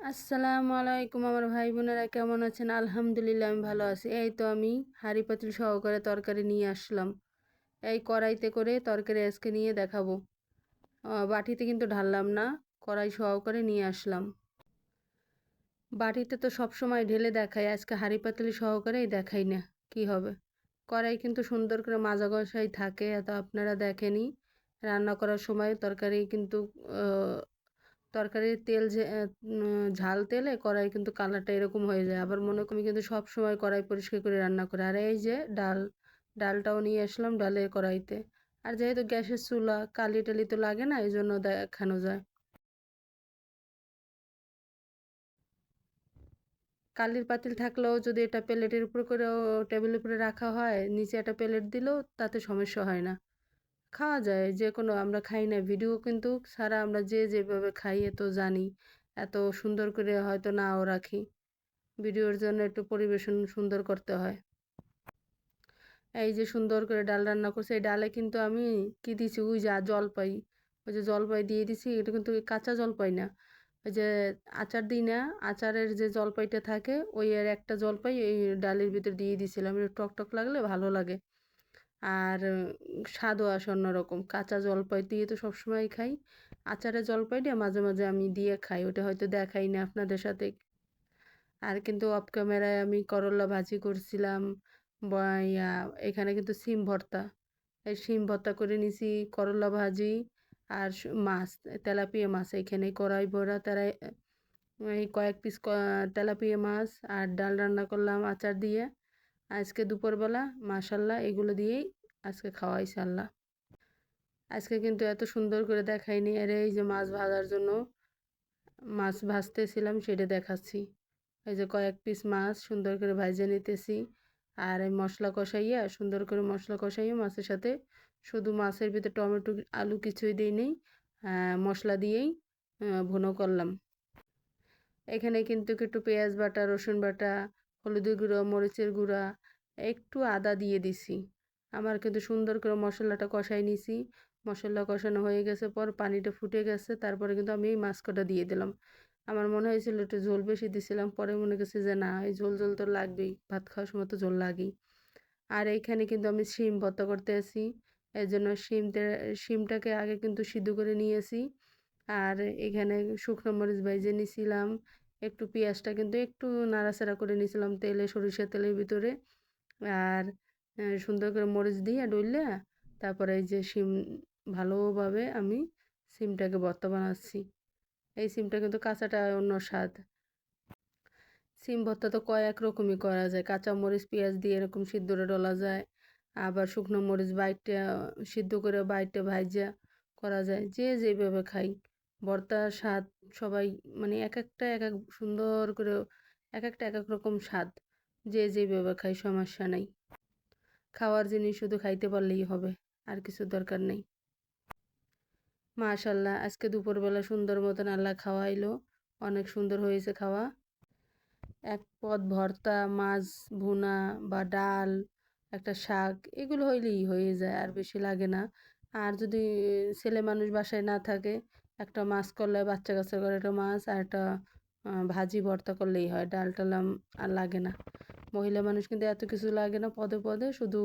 আসসালামু আলাইকুম আমার ভাই বোনেরা, কেমন আছেন? আলহামদুলিল্লাহ, আমি ভালো আছি। এই তো আমি হাঁড়ি পাতিল সহকারে তরকারি নিয়ে আসলাম। এই কড়াইতে করে তরকারি আজকে নিয়ে দেখাবো। বাটিতে কিন্তু ঢাললাম না, কড়াই সহকারে নিয়ে আসলাম। বাটিতে তো সব সময় ঢেলে দেখাই, আজকে হাঁড়ি পাতিল সহকারেই দেখাই না, কি হবে? কড়াই কিন্তু সুন্দর করে মাজা গসাই থাকে এত আপনারা দেখেনি রান্না করার সময় তরকারি কিন্তু তরকারির তেল ঝাল তেলে কড়াই কিন্তু কালারটা এরকম হয়ে যায়। আবার মনে করি কিন্তু সব সময় কড়াই পরিষ্কার করে রান্না করে। আর এই যে ডাল, ডালটাও নিয়ে আসলাম ডালের কড়াইতে। আর যেহেতু গ্যাসের চুলা, কালি টালি তো লাগে না, এই জন্য দেখানো যায়। কালির পাতিল থাকলেও যদি এটা প্লেটের উপর করেও, টেবিলের উপরে রাখা হয়, নিচে একটা প্লেট দিলেও তাতে সমস্যা হয় না। খাওয়া যায়, যে কোনো আমরা খাই না। ভিডিও কিন্তু সারা আমরা যে যেভাবে খাই এত জানি, এত সুন্দর করে হয়তো নাও রাখি। ভিডিওর জন্য একটু পরিবেশন সুন্দর করতে হয়। এই যে সুন্দর করে ডাল রান্না করছে, এই ডালে কিন্তু আমি কি দিছি? ওই যা জলপাই, ওই যে জলপাই দিয়ে দিছি, এটা কিন্তু কাঁচা জলপাই না। ওই যে আচার দিই না, আচারের যে জলপাইটা থাকে, ওই এর একটা জলপাই এই ডালের ভিতর দিয়ে দিয়েছিলাম একটু টক টক লাগলে ভালো লাগে। আর স্বাদও আসে অন্যরকম কাঁচা জলপাই দিয়ে তো সবসময় খাই। আচারে জলপাইটা মাঝে মাঝে আমি দিয়ে খাই, ওটা হয়তো দেখাই না আপনাদের সাথে। আর কিন্তু অফ ক্যামেরায় আমি করলা ভাজি করছিলাম এখানে কিন্তু সিম ভর্তা। এই সিম ভর্তা করে নিছি করলা ভাজি আর মাছ, তেলাপিয়া মাছ। এখানে কড়াই ভরা তারা এই কয়েক পিস তেলাপিয়া মাছ আর ডাল রান্না করলাম আচার দিয়ে। আজকে দুপুরবেলা মাশাল্লাহ এগুলো দিয়েই আজকে খাওয়াইছে আল্লাহ আজকে কিন্তু এত সুন্দর করে দেখাইনি। আর এই যে মাছ ভাজার জন্য মাছ ভাজতেছিলাম সেটা দেখাচ্ছি। এই যে কয়েক পিস মাছ সুন্দর করে ভাজে নিতেছি। আর এই মশলা কষাইয়া সুন্দর করে মশলা কষাইয়া মাছের সাথে শুধু মাছের ভিতরে টমেটো, আলু কিছুই দিই নেই মশলা দিয়েই ভুনো করলাম। এখানে কিন্তু একটু পেঁয়াজ বাটা, রসুন বাটা হলুদের গুঁড়ো, মরিচের গুঁড়া, একটু আদা দিয়ে দিছি। আমার কিন্তু সুন্দর করে মশলাটা কষাই নিছি। মশলা কষানো হয়ে গেছে, পর পানিটা ফুটে গেছে, তারপরে কিন্তু আমি এই মাছ কটা দিয়ে দিলাম। আমার মনে হয়েছিল একটু ঝোল বেশি দিছিলাম, পরে মনে গেছে যে না, এই ঝোল ঝোল তো লাগবেই, ভাত খাওয়ার সময় তো ঝোল লাগেই। আর এইখানে কিন্তু আমি শিম ভর্তা করতে আসি এই জন্য শিমটা, শিমটাকে আগে কিন্তু সিদ্ধ করে নিয়েছি। আর এখানে শুকনো মরিচ ভাইজে নিয়েছিলাম একটু পেঁয়াজটা কিন্তু একটু নাড়াচাড়া করে নিয়েছিলাম তেলে, সরিষার তেলের ভিতরে। আর সুন্দর করে মরিচ দিয়ে ডইলে তারপরে এই যে সিম ভালোভাবে আমি সিমটাকে ভর্তা বানাচ্ছি। এই সিমটা কিন্তু কাঁচাটা অন্য স্বাদ। সিম ভর্তা তো কয়েক রকমই করা যায়। কাঁচা মরিচ, পেঁয়াজ দিয়ে এরকম সিদ্ধরে ডলা যায়। আবার শুকনো মরিচ বাইটটা, সিদ্ধ করে বাইটটা ভাইজা করা যায়। যে যেভাবে খাই। ভর্তার স্বাদ সবাই মানে এক একটা এক এক সুন্দর করে এক একটা এক এক রকম স্বাদ। যে যেভাবে খাই সমস্যা নাই। খাওয়ার জিনিস শুধু খাইতে পারলেই হবে, আর কিছু দরকার নেই। মাশাল্লাহ, আজকে দুপুরবেলা সুন্দর মতন আল্লাহ খাওয়াইলো। অনেক সুন্দর হয়েছে খাওয়া। এক পদ ভর্তা, মাছ, ভুনা বা ডাল, একটা শাক, এগুলো হইলেই হয়ে যায়, আর বেশি লাগে না। আর যদি ছেলে মানুষ বাসায় না থাকে একটা মাছ করলে বাচ্চা কাচ্চা করে একটা মাছ আর একটা ভাজি ভর্তা করলেই হয়। ডাল টালাম আর লাগে না। মহিলা মানুষ কিন্তু এত কিছু লাগে না পদে পদে। শুধু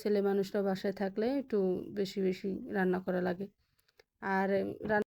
ছেলে মানুষরা বাসায় থাকলে একটু বেশি বেশি রান্না করা লাগে। আর রান্না